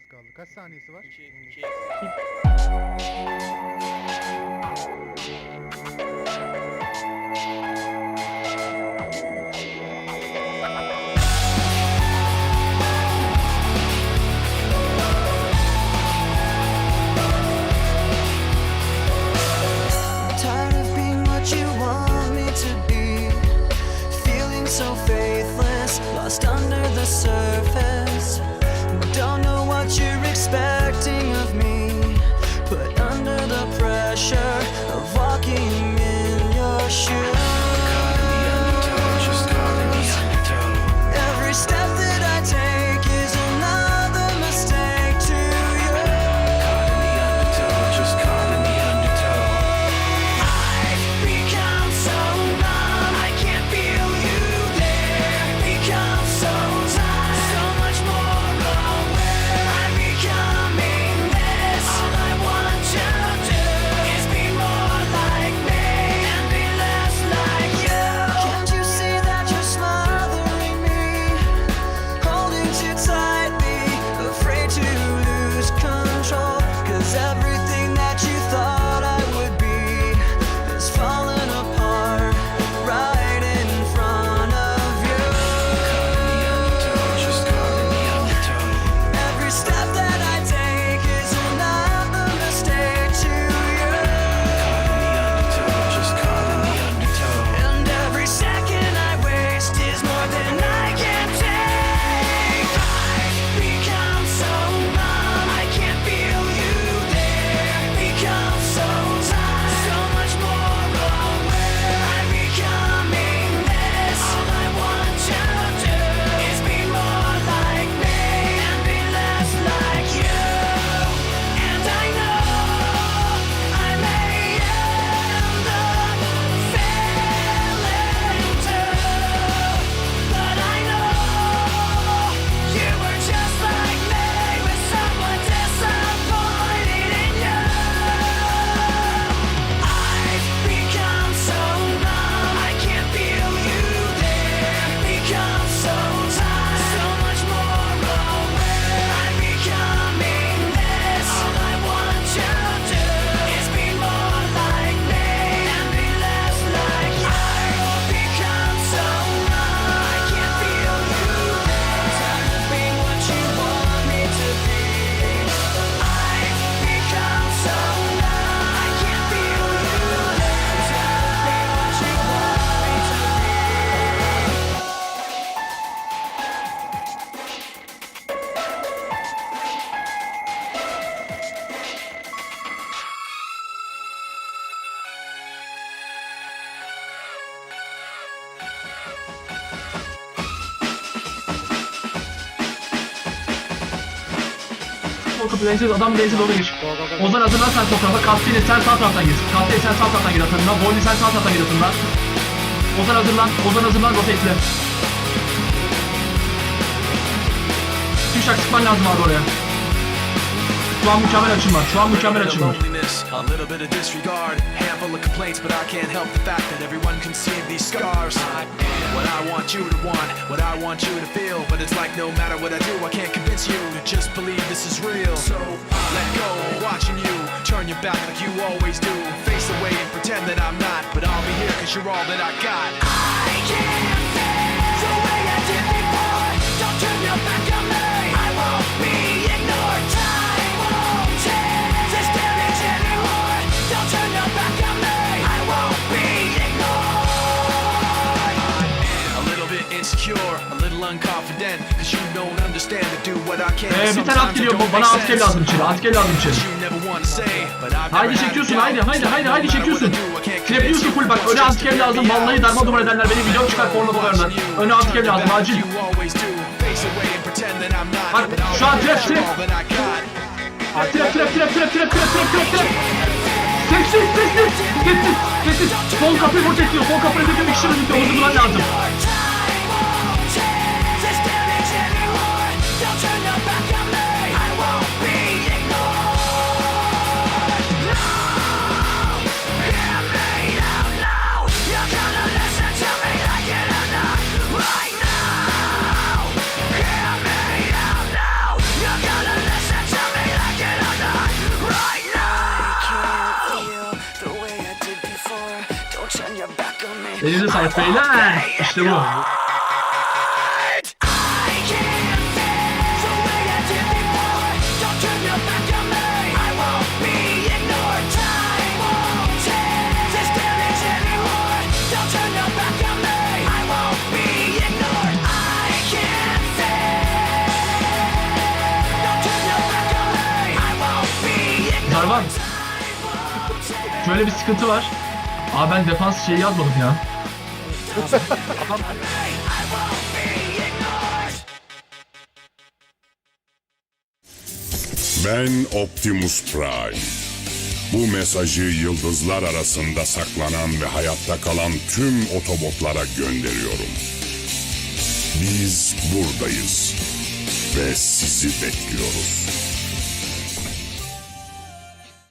az kaldı. Kaç saniyesi var? 2 2 Tired Sol kapı Densiz adam Densiz doğru geç. Ozan hazırlan sen sol tarafa. Kastini sen sağ taraftan gir. Kastini sen sağ taraftan gir atımdan. Boynu sen sağ taraftan gir atımdan. Ozan hazırlan. Ozan hazırlan. Rotate'le. Tüşak sıkman lazım abi oraya. Şu an mükemmel açım var. Şu an mükemmel açım var. A little bit of disregard, handful of complaints, but I can't help the fact that everyone can see these scars. I what I want you to want, what I want you to feel, but it's like no matter what I do, I can't convince you to just believe this is real. So let go watching you turn your back like you always do, face away and pretend that I'm not, but I'll be here 'cause you're all that I got. I Ee, bir tane it don't Bana asker lazım içeri. Asker lazım içeri. Haydi çekiyorsun haydi haydi haydi haydi çekiyorsun. convince full bak öne asker lazım. Vallahi darma duman ederler beni video çıkar porno babalarından. Öne asker lazım acil. Bak, şu an trap, trap. Trap trap trap trap trap trap trap trap trap. Sessiz sessiz. Sessiz sessiz. Sol kapıyı boş ediyor. Sol kapıyı bütün bir kişi önünde hızlılar lazım. İgnored. Zarvan. Time won't take. Şöyle bir sıkıntı var. Abi ben defans şeyi yazmadım ya. Ben Optimus Prime. Bu mesajı yıldızlar arasında saklanan ve hayatta kalan tüm otobotlara gönderiyorum. Biz buradayız ve sizi bekliyoruz.